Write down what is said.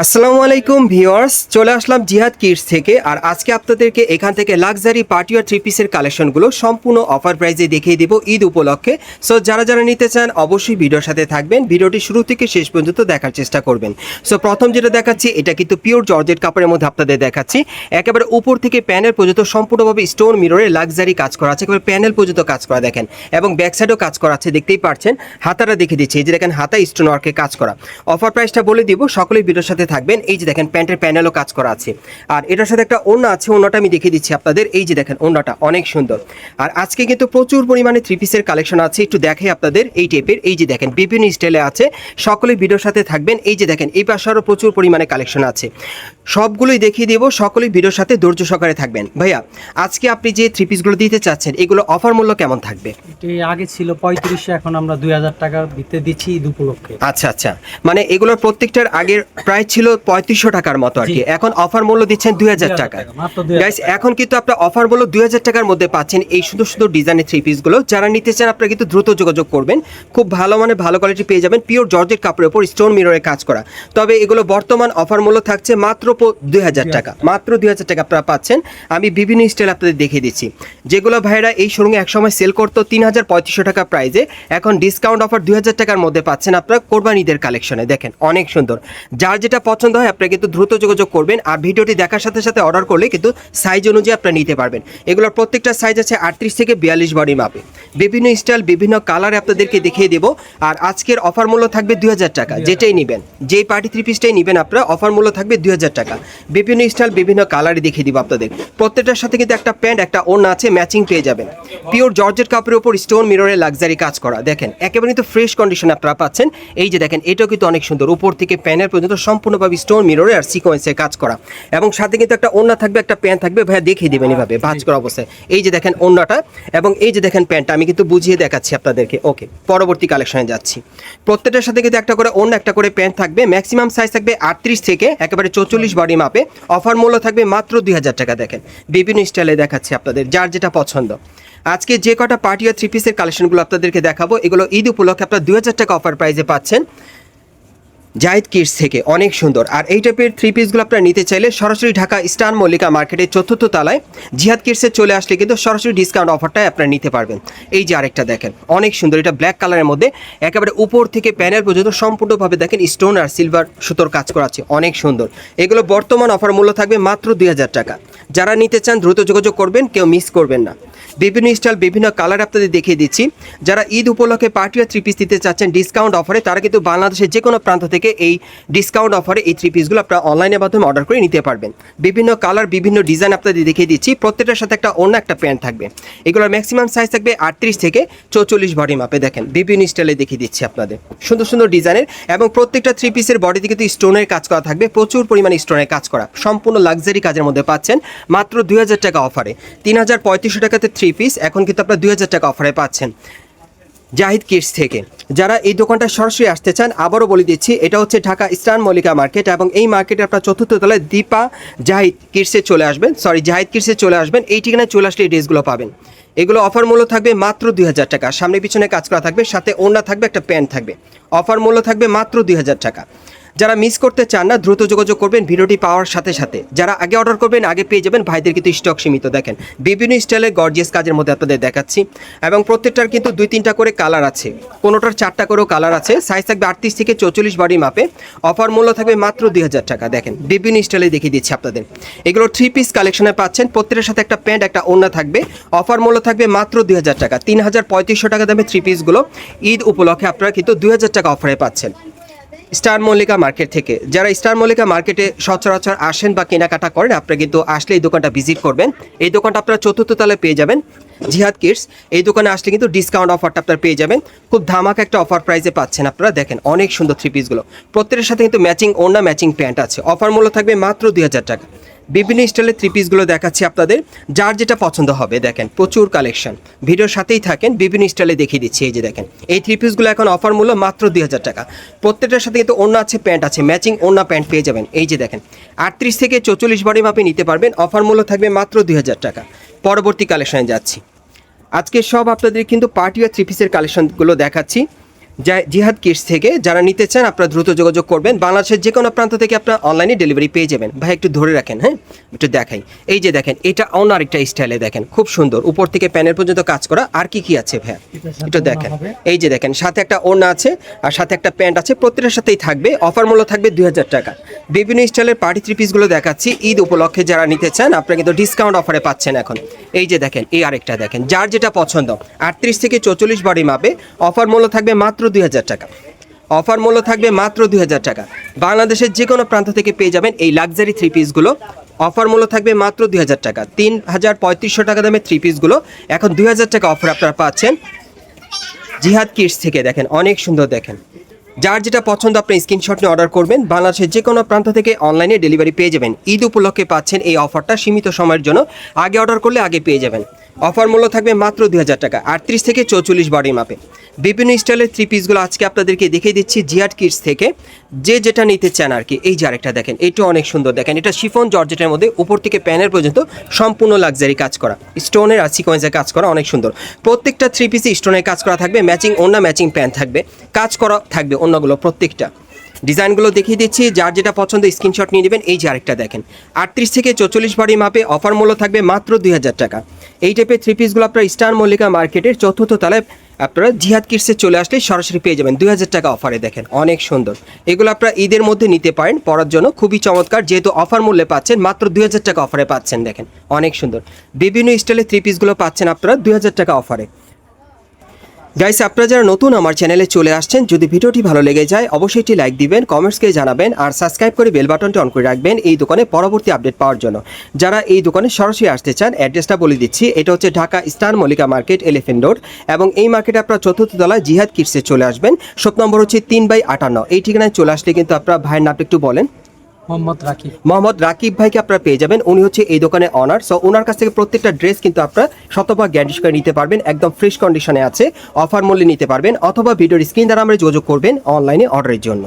আসসালামু আলাইকুম ভিওয়ার্স চলে আসলাম জিহাদ কিডস থেকে, আর আজকে আপনাদেরকে এখান থেকে লাক্সারি পার্টি আর থ্রি পিসের কালেকশনগুলো সম্পূর্ণ অফার প্রাইজে দেখিয়ে দেবো ঈদ উপলক্ষে। সো যারা যারা নিতে চান, অবশ্যই ভিডিওর সাথে থাকবেন, ভিডিওটি শুরু থেকে শেষ পর্যন্ত দেখার চেষ্টা করবেন। সো প্রথম যেটা দেখাচ্ছি, এটা কিন্তু পিওর জর্জেট কাপড়ের মধ্যে আপনাদের দেখাচ্ছি। একেবারে উপর থেকে প্যানেল পর্যন্ত সম্পূর্ণভাবে স্টোন মিররে লাক্সারি কাজ করা আছে, একেবারে প্যানেল পর্যন্ত কাজ করা দেখেন, এবং ব্যাক সাইডেও কাজ করা আছে, দেখতেই পারছেন। হাতাটা দেখে দিচ্ছি, এই যে দেখেন, হাতা স্টোন ওয়ার্কে কাজ করা। অফার প্রাইসটা বলে দিব, সকলেই ভিডিওর সাথে থাকবেন। এই যে দেখেন প্যান্টের প্যানেলও কাজ করা আছে। আর এটার সাথে একটা ওড়না আছে ওড়নাটা আমি দেখিয়ে দিচ্ছি আপনাদের। এই যে দেখেন ওড়নাটা অনেক সুন্দর। আর আজকে কিন্তু প্রচুর পরিমাণে থ্রি পিসের কালেকশন আছে একটু দেখাই আপনাদের এই টাইপের এই যে দেখেন বিভিন্ন স্টাইলে আছে। সকলেই ভিডিওর সাথে থাকবেন। এই যে দেখেন এই পাশে আরও প্রচুর পরিমাণে কালেকশন আছে। সবগুলোই দেখিয়ে দেবো সকলেই ভিডিওর সাথে ধৈর্য সহকারে থাকবেন। ভাইয়া আজকে আপনি যে থ্রি পিসগুলো দিতে চাচ্ছেন এগুলো অফার মূল্য কেমন থাকবে? আগে ছিল পঁয়ত্রিশশো এখন আমরা দুই হাজার টাকার ভিতরে দিচ্ছি উপলক্ষে। আচ্ছা আচ্ছা। মানে এগুলোর প্রত্যেকটার আগের প্রাইস ছিল পঁয়ত্রিশশো টাকার মতো আর কি। এখন অফার মূল্য দিচ্ছেন দুই হাজার টাকা। টাকা, মাত্র 2000 গাইস এখন কিন্তু আপনার অফার মূল্য দুই হাজার টাকার মধ্যে পাচ্ছেন এই সুন্দর সুন্দর ডিজাইনের থ্রি পিসগুলো যারা নিতে চান আপনারা কিন্তু দ্রুত যোগাযোগ করবেন। খুব ভালো মানে ভালো কোয়ালিটি পেয়ে যাবেন। পিওর জর্জের কাপড়ের উপর স্টোন মিররে কাজ করা। তবে এগুলো বর্তমান অফার মূল্য থাকছে মাত্র দুই হাজার টাকা। মাত্র দুই হাজার টাকা আপনারা পাচ্ছেন। আমি বিভিন্ন স্টাইল আপনাদের দেখিয়ে দিচ্ছি। যেগুলো ভাইরা এই শোরুমে একসময় সেল করতো তিন হাজার পঁয়ত্রিশশো টাকা প্রাইজে এখন ডিসকাউন্ট অফার দুই হাজার টাকার মধ্যে পাচ্ছেন আপনারা কোরবানিদের কালেকশনে দেখেন অনেক সুন্দর। যার যেটা পছন্দ হয় আপনারা কিন্তু দ্রুত যোগাযোগ করবেন আর ভিডিওটি দেখার সাথে সাথে অর্ডার করলে কিন্তু সাইজ অনুযায়ী আপনারা নিতে পারবেন। এগুলোর প্রত্যেকটা সাইজ আছে আটত্রিশ থেকে বিয়াল্লিশ বডি মাপে বিভিন্ন স্টাইল বিভিন্ন কালারে আপনাদেরকে দেখিয়ে দেবো। আর আজকের অফার মূল্য থাকবে দুই হাজার টাকা। যেটাই নেবেন যেই পার্টি থ্রি পিসটাই নেবেন আপনারা অফার মূল্য থাকবে দুই হাজার টাকা। বিভিন্ন স্টাইল বিভিন্ন কালারে দেখিয়ে দিব আপনাদের। প্রত্যেকটার সাথে কিন্তু একটা প্যান্ট একটা ওড়না আছে ম্যাচিং পেয়ে যাবেন। পিওর জর্জেট কাপড়ের উপর স্টোন মিররের লাক্সারি কাজ করা। দেখেন একেবারে তো ফ্রেশ কন্ডিশন আপনারা পাচ্ছেন। এই যে দেখেন এটাও কিন্তু অনেক সুন্দর। উপর থেকে প্যানের পর্যন্ত সম্পূর্ণভাবে স্টোন মিররে আর সিকোয়েন্সে কাজ করা। এবং সাথে কিন্তু একটা ওড়না থাকবে একটা প্যান্ট থাকবে ভাইয়া দেখিয়ে দেবেন এভাবে ভাঁজ করা অবস্থায়। এই যে দেখেন ওড়নাটা এবং এই যে দেখেন প্যান্টটা আমি কিন্তু বুঝিয়ে দেখাচ্ছি আপনাদেরকে। ওকে পরবর্তী কালেকশনে যাচ্ছি। প্রত্যেকটার সাথে কিন্তু একটা করে ওড়না একটা করে প্যান্ট থাকবে ম্যাক্সিমাম সাইজ থাকবে আটত্রিশ থেকে একেবারে চৌচল্লিশ বডি মাপে অফার মূল্য থাকবে মাত্র দুই হাজার টাকা দেখেন। বিভিন্ন স্টাইলে দেখাচ্ছি আপনাদের যার যেটা পছন্দ। আজকে যে কটা পার্টি আর থ্রি পিসের কালেকশনগুলো আপনাদেরকে দেখাবো এগুলো ঈদ উপলক্ষে আপনার দুই হাজার টাকা অফার প্রাইজে পাচ্ছেন। জাহিদ কিডস থেকে অনেক সুন্দর। আর এই টাইপের থ্রি পিসগুলো আপনারা নিতে চাইলে সরাসরি ঢাকা স্টার মল্লিকা মার্কেটের চতুর্থ তলায় জিহাদ কিডসে চলে আসলে কিন্তু সরাসরি ডিসকাউন্ট অফারটাই আপনারা নিতে পারবেন। এই যে আরেকটা দেখেন, অনেক সুন্দর। এটা ব্ল্যাক কালারের মধ্যে একেবারে উপর থেকে প্যানেল পর্যন্ত সম্পূর্ণভাবে দেখেন স্টোন আর সিলভার সুতোর কাজ করা আছে। অনেক সুন্দর। এগুলো বর্তমান অফার মূল্য থাকবে মাত্র দুই হাজার টাকা। যারা নিতে চান দ্রুত যোগাযোগ করবেন, কেউ মিস করবেন না। বিভিন্ন স্টাইল বিভিন্ন কালার আপনাদের দেখিয়ে দিচ্ছি। যারা ঈদ উপলক্ষে পার্টি আর থ্রি পিস দিতে চাচ্ছেন ডিসকাউন্ট অফারে তারা কিন্তু বাংলাদেশের যে কোনো প্রান্ত থেকে এই ডিসকাউন্ট অফারে এই থ্রি পিসগুলো আপনারা অনলাইনের মাধ্যমে অর্ডার করে নিতে পারবেন। বিভিন্ন কালার বিভিন্ন ডিজাইন আপনাদের দেখিয়ে দিচ্ছি। প্রত্যেকটার সাথে একটা অন্য একটা প্যান্ট থাকবে। এগুলোর ম্যাক্সিমাম সাইজ থাকবে আটত্রিশ থেকে চৌচল্লিশ বডি মাপে দেখেন। বিভিন্ন স্টাইলে দেখিয়ে দিচ্ছি আপনাদের। সুন্দর সুন্দর ডিজাইনের এবং প্রত্যেকটা থ্রি পিসের বডিতে কিন্তু স্টোনের কাজ করা থাকবে। প্রচুর পরিমাণে স্টোনের কাজ করা। সম্পূর্ণ লাক্সারি কাজের মধ্যে পাচ্ছেন মাত্র দুই হাজার টাকা অফারে তিন হাজার পঁয়ত্রিশশো টাকাতে থ্রি পিস এখন কিন্তু আপনার দুই টাকা অফারে পাচ্ছেন। জাহিদ কিডস থেকে। যারা এই দোকানটা সরাসরি আসতে চান, আবারও বলে দিচ্ছি, এটা হচ্ছে ঢাকা ইস্টার্ন মল্লিকা মার্কেট এবং এই মার্কেটে আপনার চতুর্থ তলায় দীপা জাহিদ কিডসে চলে আসবেন। সরি, জাহিদ কিডসে চলে আসবেন। এই ঠিকানায় চলে আসলে এই ড্রেসগুলো পাবেন। এগুলো অফার মূল্য থাকবে মাত্র দুই হাজার টাকা। সামনে পিছনে কাজ করা থাকবে, সাথে ওড়না থাকবে, একটা প্যান্ট থাকবে। অফার মূল্য থাকবে মাত্র দুই হাজার টাকা। যারা মিস করতে চান না, দ্রুত যোগাযোগ করবেন ভিডিওটি পাওয়ার সাথে সাথে। যারা আগে অর্ডার করবেন, আগে পেয়ে যাবেন ভাইদের কিন্তু স্টক সীমিত। দেখেন, বিভিন্ন স্টাইলে গর্জিয়াস কাজের মধ্যে আপনাদের দেখাচ্ছি। এবং প্রত্যেকটার কিন্তু দুই তিনটা করে কালার আছে। কোনোটার চারটা করেও কালার আছে। সাইজ থাকবে আটত্রিশ থেকে চৌচল্লিশ বাড়ি মাপে অফার মূল্য থাকবে মাত্র দুই হাজার টাকা। দেখেন, বিভিন্ন স্টাইলে দেখিয়ে দিচ্ছি আপনাদের। এগুলো থ্রি পিস কালেকশনে পাচ্ছেন। প্রত্যেকের সাথে একটা প্যান্ট একটা ওড়না থাকবে। অফার মূল্য থাকবে মাত্র দুই হাজার টাকা। তিন হাজার পঁয়ত্রিশশো টাকা দামে থ্রি পিসগুলো ঈদ উপলক্ষে আপনারা কিন্তু দুই হাজার টাকা অফারে পাচ্ছেন। স্টার মল্লিকা মার্কেট থেকে। যারা স্টার মল্লিকা মার্কেটে সচরাচর আসেন বা কেনাকাটা করেন আপনারা কিন্তু আসলে এই দোকানটা ভিজিট করবেন। এই দোকানটা আপনারা চতুর্থ তলায় পেয়ে যাবেন, জিহাদ কিডস। এই দোকানে আসলে কিন্তু ডিসকাউন্ট অফারটা আপনারা পেয়ে যাবেন। খুব ধামাকা একটা অফার প্রাইসে পাচ্ছেন আপনারা। দেখেন, অনেক সুন্দর থ্রি পিসগুলো প্রত্যেকের সাথে কিন্তু ম্যাচিং ওনা ম্যাচিং প্যান্ট আছে। অফার মূল্য থাকবে মাত্র দুই হাজার টাকা। বিভিন্ন স্টাইলের থ্রি পিসগুলো দেখাচ্ছি আপনাদের। যার যেটা পছন্দ হবে, দেখেন, প্রচুর কালেকশন ভিডিওর সাথেই থাকেন, বিভিন্ন স্টাইলে দেখিয়ে দিচ্ছি, এই যে দেখেন। এই থ্রি পিসগুলো এখন অফার মূল্য মাত্র দুই হাজার টাকা। প্রত্যেকটার সাথে কিন্তু অন্য আছে, প্যান্ট আছে ম্যাচিং অন্য প্যান্ট পেয়ে যাবেন। এই যে দেখেন, আটত্রিশ থেকে চৌচল্লিশ বডি মাপে নিতে পারবেন অফার মূল্য থাকবে মাত্র দুই হাজার টাকা। পরবর্তী কালেকশনে যাচ্ছি। আজকে সব আপনাদের কিন্তু পার্টি আর থ্রি পিসের কালেকশনগুলো দেখাচ্ছি। জিহাদ কিটস থেকে যারা নিতে চান আপনারা দ্রুত যোগাযোগ করবেন। বাংলাদেশের যে কোনো প্রান্ত থেকে আপনারা অনলাইনে ডেলিভারি পেয়ে যাবেন। ভাই একটু ধরে রাখেন হ্যাঁ? একটু দেখাই। এই যে দেখেন এটা অন্য আরেকটা স্টাইলে দেখেন। খুব সুন্দর। উপর থেকে প্যানেল পর্যন্ত কাজ করা। আর কি কি আছে ভাই একটু দেখেন। এই যে দেখেন সাথে একটা ওড়না আছে আর সাথে একটা প্যান্ট আছে। প্রত্যেকটার সাথেই থাকবে। অফার মূল্য থাকবে দুই হাজার টাকা। বিভিন্ন স্টাইলের পার্টি থ্রি পিসগুলো দেখাচ্ছি। ঈদ উপলক্ষে যারা নিতে চান, আপনারা কিন্তু ডিসকাউন্ট অফারে পাচ্ছেন এখন। এই যে দেখেন, এই আরেকটা দেখেন, যার যেটা পছন্দ, আটত্রিশ থেকে চৌচল্লিশ বাড়ি মাপে অফার মূল্য থাকবে মাত্র দুই হাজার টাকা। অফার মূল্য থাকবে মাত্র দুই হাজার টাকা। বাংলাদেশের যে কোনো প্রান্ত থেকে পেয়ে যাবেন এই লাক্সারি থ্রি পিসগুলো অফার মূল্য থাকবে মাত্র দুই হাজার টাকা। তিন হাজার পঁয়ত্রিশশো টাকা দামের থ্রি পিসগুলো এখন দুই হাজার টাকা অফার আপনারা পাচ্ছেন। জিহাদ কিটস থেকে দেখেন, অনেক সুন্দর দেখেন। যার যেটা পছন্দ, আপনি স্ক্রিনশট নিয়ে অর্ডার করবেন। বাংলাদেশের যে কোনো প্রান্ত থেকে অনলাইনে ডেলিভারি পেয়ে যাবেন। ঈদ উপলক্ষে পাচ্ছেন এই অফারটা সীমিত সময়ের জন্য। আগে অর্ডার করলে আগে পেয়ে যাবেন। অফার মূল্য থাকবে মাত্র দুই হাজার টাকা, আটত্রিশ থেকে চৌচল্লিশ বডি মাপে বিভিন্ন স্টাইলের থ্রি পিসগুলো আজকে আপনাদেরকে দেখিয়ে দিচ্ছি জিয়াট কিটস থেকে। যে যেটা নিতে চান আর কি, এই যে আরেকটা দেখেন, এটা অনেক সুন্দর দেখেন, এটা শিফন জর্জেটের মধ্যে উপর থেকে প্যানের পর্যন্ত সম্পূর্ণ লাক্সারি কাজ করা। স্টোনের আর সিকোয়েন্সের কাজ করা অনেক সুন্দর। প্রত্যেকটা থ্রি পিসে স্টোনের কাজ করা থাকবে ম্যাচিং অন্য ম্যাচিং প্যান্ট থাকবে, কাজ করা থাকবে অন্যগুলো প্রত্যেকটা। ডিজাইনগুলো দেখিয়ে দিচ্ছি। যার যেটা পছন্দ, স্ক্রিনশট নিয়ে নেবেন। এই যে আরেকটা দেখেন। আটত্রিশ থেকে চৌচল্লিশ বাড়ি মাপে অফার মূল্য থাকবে মাত্র দুই হাজার টাকা। এই টাইপের থ্রি পিসগুলো আপনার স্টার মল্লিকা মার্কেটের চতুর্থ তলায় আপনারা জিহাদ কিটসে চলে আসলে সরাসরি পেয়ে যাবেন। দুই হাজার টাকা অফারে দেখেন। অনেক সুন্দর। এগুলো আপনারা ঈদের মধ্যে নিতে পারেন পড়ার জন্য খুবই চমৎকার। যেহেতু অফার মূল্যে পাচ্ছেন, মাত্র দুই হাজার টাকা অফারে পাচ্ছেন দেখেন। অনেক সুন্দর। বিভিন্ন স্টাইলের থ্রি পিসগুলো পাচ্ছেন আপনারা দুই হাজার টাকা অফারে। গাইস আপনারা যারা নতুন আমার চ্যানেলে চলে আসছেন, যদি ভিডিওটি ভালো লেগে যায়, অবশ্যই একটি লাইক দিবেন কমেন্টসকে জানাবেন, আর সাবস্ক্রাইব করে বেল বাটনটি অন করে রাখবেন এই দোকানে পরবর্তী আপডেট পাওয়ার জন্য। যারা এই দোকানে সরাসরি আসতে চান অ্যাড্রেসটা বলে দিচ্ছি, এটা হচ্ছে Dhaka star Mallika market elephant road এবং এই মার্কেটে আপনারা চতুর্থ তলায় জিহাদ কিটসে চলে আসবেন। শপ নম্বর হচ্ছে তিন বাই আটান্ন। এই ঠিকানায় চলে আসলে কিন্তু আপনারা ভাইয়ের নামটা একটু বলেন। মোহাম্মদ রাকিব। মোহাম্মদ রাকিব ভাইকে আপনারা পেয়ে যাবেন। উনি হচ্ছে এই দোকানে অনার সো ওনার কাছ থেকে প্রত্যেকটা ড্রেস কিন্তু আপনারা শতভাগ গ্যারান্টি করে নিতে পারবেন, একদম ফ্রেশ কন্ডিশনে আছে অফার মূল্যে নিতে পারবেন, অথবা ভিডিওর স্ক্রিন দ্বারা আমরা যোগাযোগ করবেন অনলাইনে অর্ডারের জন্য।